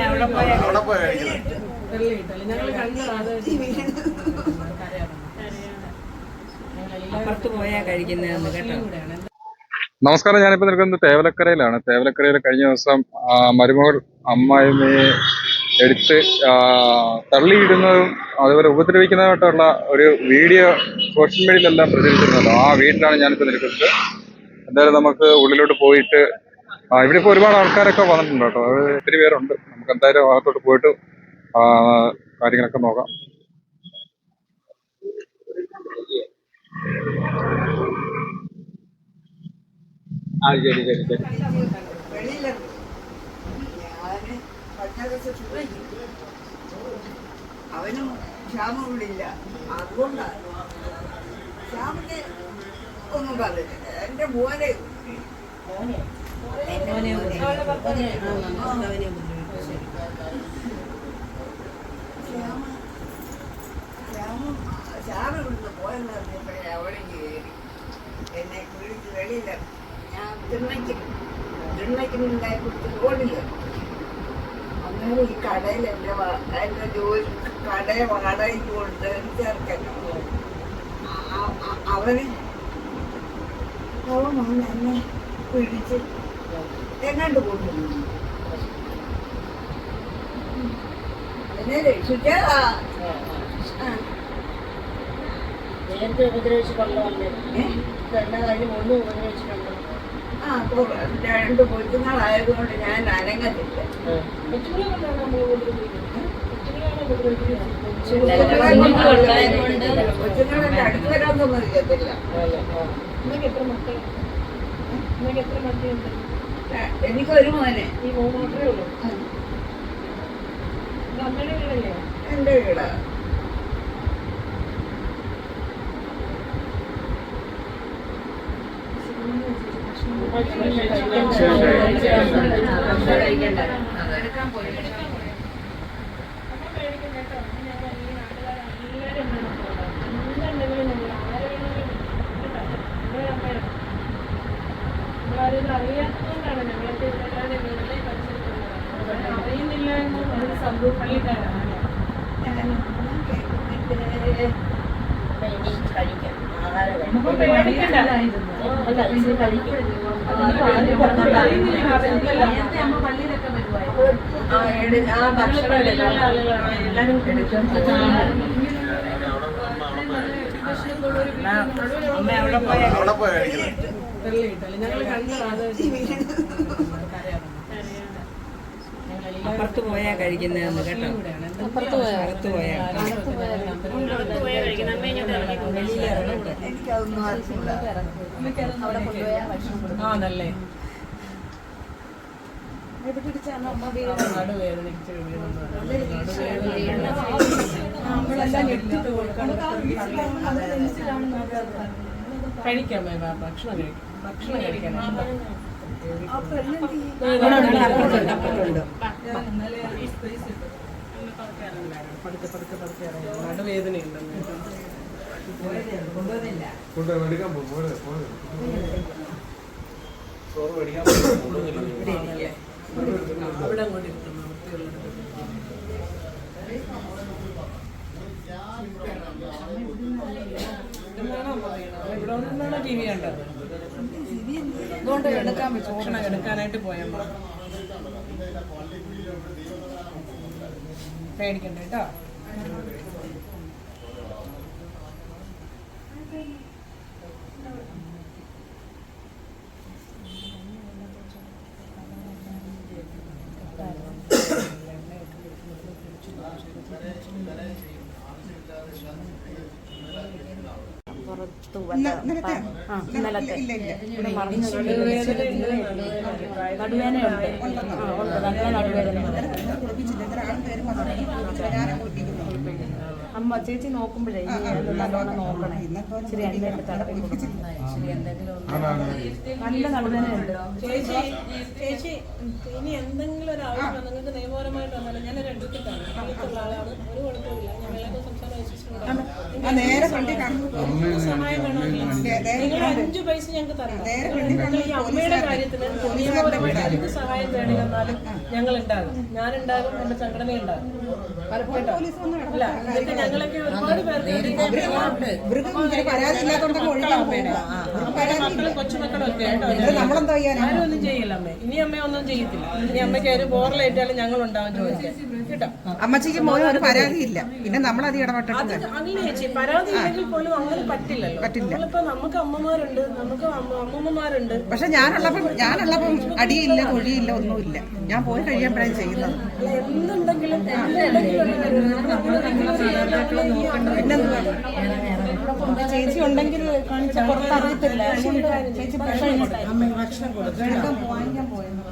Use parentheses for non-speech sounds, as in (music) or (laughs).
അവിടെ പോയ? അവിടെ പോയി? കഴിക്കുന്നത് ഞങ്ങൾ കണ്ടത് (laughs) അപ്പുറത്ത് പോയാ കഴിക്കുന്നതെന്ന് കേട്ടോ. നമസ്കാരം ഞാനിപ്പോ നിൽക്കുന്നത് തേവലക്കരയിലാണ്. തേവലക്കരയിൽ കഴിഞ്ഞ ദിവസം മരുമകൾ അമ്മായിമ്മയെ എടുത്ത് തള്ളിയിടുന്നതും അതുപോലെ ഉപദ്രവിക്കുന്നതായിട്ടുള്ള ഒരു വീഡിയോ സോഷ്യൽ മീഡിയയിലെല്ലാം പ്രചരിച്ചിരുന്നല്ലോ. ആ വീട്ടിലാണ് ഞാനിപ്പോ നിൽക്കുന്നത്. എന്തായാലും നമുക്ക് ഉള്ളിലോട്ട് പോയിട്ട് ഇവിടെ ഇപ്പോൾ ഒരുപാട് ആൾക്കാരൊക്കെ വന്നിട്ടുണ്ട് കേട്ടോ. അത് ഒത്തിരി പേരുണ്ട്. നമുക്ക് എന്തായാലും അകത്തോട്ട് പോയിട്ട് കാര്യങ്ങളൊക്കെ നോക്കാം. ആ ശരി ശരി ശരി. അവനും ശ്യാമം ഇവിടെ ഇല്ല. അതുകൊണ്ടാണ്. ശ്യാമിന് ഒന്നും പറഞ്ഞില്ല. എന്റെ മോനെ. ശ്യാമ ശ്യാമം ശ്യാമ ഇവിടുന്ന് പോയെന്ന് പറഞ്ഞപ്പോഴേ അവിടെ എന്നെ വിളിച്ച് വെളിയില ഞാൻ തിണ്ണയ്ക്ക് തിണ്ണയ്ക്ക് ഉണ്ടായി കൊടുത്ത് ഓടില്ല അന്നേരം ഈ കടയിൽ എന്റെ എന്റെ ജോലി കടയെ വാടകയ്ക്ക് കൊണ്ട് ചേർക്കാൻ അവന് അവൻ വന്ന് എന്നെ പിടിച്ച് എങ്ങാണ്ട് കൊണ്ടുവന്നു എന്നെ രക്ഷിച്ചാ ആ നേരത്തെ ഏ? തന്നെ അതിന് മുന്നേ ഉപദ്രവിച്ചിട്ടുണ്ട് രണ്ട് കൊച്ചുങ്ങളായതുകൊണ്ട് ഞാൻ അനങ്ങത്തില്ല. കൊച്ചുങ്ങളെ അടുത്ത് വരാനൊന്നും അറിയത്തില്ല എനിക്ക് എനിക്കൊരു മോനെ. എന്റെ വീടാ. അറിയാത്തതുകൊണ്ടാണ് ഞങ്ങൾക്ക് ഇവരെല്ലാവരും വീട്ടിലെ പരിസരത്തുള്ളതാണ് അറിയുന്നില്ല എന്ന് ഒരു സംഭവം പള്ളിക്കാരാണ് കഴിക്കാം ആ ഭക്ഷണം എല്ലാവരും എടുക്കും അമ്മ അവിടെ പോയ അവിടെ പോയി കഴിക്കുന്നത്. ഞങ്ങൾ കണ്ടത് അപ്പുറത്ത് പോയാ കഴിക്കുന്നതെന്ന് കേട്ടോ അപ്പുറത്ത് പോയാ അകത്ത് പോയാ ഞെട്ടിട്ട് കൊടുക്കണം കഴിക്കാം ഭക്ഷണം കഴിക്കാം. ഭക്ഷണം പതുക്കെ പതുക്കെ പതുക്കെ നടുവേദനയുണ്ടെന്ന് കൊണ്ട് മേടിക്കാൻ പോകും പോലെ പോലെ അവിടെ അങ്ങോട്ട് ഇവിടെ നിന്നാണോ ടി വി കണ്ടത് അതുകൊണ്ട് എടുക്കാൻ പറ്റും ഭക്ഷണം എടുക്കാനായിട്ട് പോയമ്മ പേടിക്കണ്ട കേട്ടോ? ഇന്നലത്തെ നടുവേദനയുണ്ട് ആ ഉണ്ട് നല്ല നടുവേദന അമ്മ ചേച്ചി നോക്കുമ്പോഴേ നല്ലോണം നോക്കണേ. തടവി കൊടുക്കണം. നല്ല ചേച്ചി ചേച്ചി ഇനി എന്തെങ്കിലും ഒരു ആവശ്യം നിങ്ങൾക്ക് നിയമപരമായിട്ട് വന്നാലും ഞാൻ രണ്ടിട്ടാണ് അടുത്തുള്ള ആളാണ്. ഒരു കുഴപ്പമില്ല സംസാരം നിങ്ങൾ അഞ്ചു പൈസ ഞങ്ങൾക്ക് തരണം നിങ്ങൾ ഈ അമ്മയുടെ കാര്യത്തിന് നിയമപരമായിട്ട് എന്ത് സഹായം തേടി വന്നാലും ഞങ്ങൾ ഉണ്ടാകും ഞാൻ ഉണ്ടാകും എന്റെ സംഘടന ഉണ്ടാകും? അല്ല എന്നിട്ട് ഞങ്ങളൊക്കെ ഒരുപാട് പേർക്ക് മക്കളും കൊച്ചുമക്കളും ഒക്കെ കേട്ടോ ആരും ഒന്നും ചെയ്യില്ല അമ്മേ ഇനി അമ്മ ഒന്നും ചെയ്യത്തില്ല ഇനി അമ്മയ്ക്ക് ഒരു ബോറിലേറ്റാലും ഞങ്ങൾ ഉണ്ടാവും ചോദിക്കാൻ കേട്ടോ അമ്മച്ചിക്ക് മോനും ഒരു പരാതിയില്ല പിന്നെ നമ്മൾ അത് അങ്ങനെ ചേച്ചി പരാതി ഇല്ലെങ്കിൽ പോലും അങ്ങനെ പറ്റില്ലല്ലോ. പറ്റില്ല. നമ്മളിപ്പോ നമുക്ക് അമ്മമാരുണ്ട് നമുക്ക് അമ്മ- അമ്മൂമ്മമാരുണ്ട്. പക്ഷെ ഞാനുള്ളപ്പം ഞാനുള്ളപ്പം അടിയില്ല തൊഴിയില്ല ഒന്നുമില്ല. ഞാൻ പോയി കഴിയുമ്പോഴാണ് ചെയ്യുന്നത്. എന്തുണ്ടെങ്കിലും ചേച്ചി ഉണ്ടെങ്കിൽ ചേച്ചി ഭക്ഷണം കൊടുക്കും. പോയത്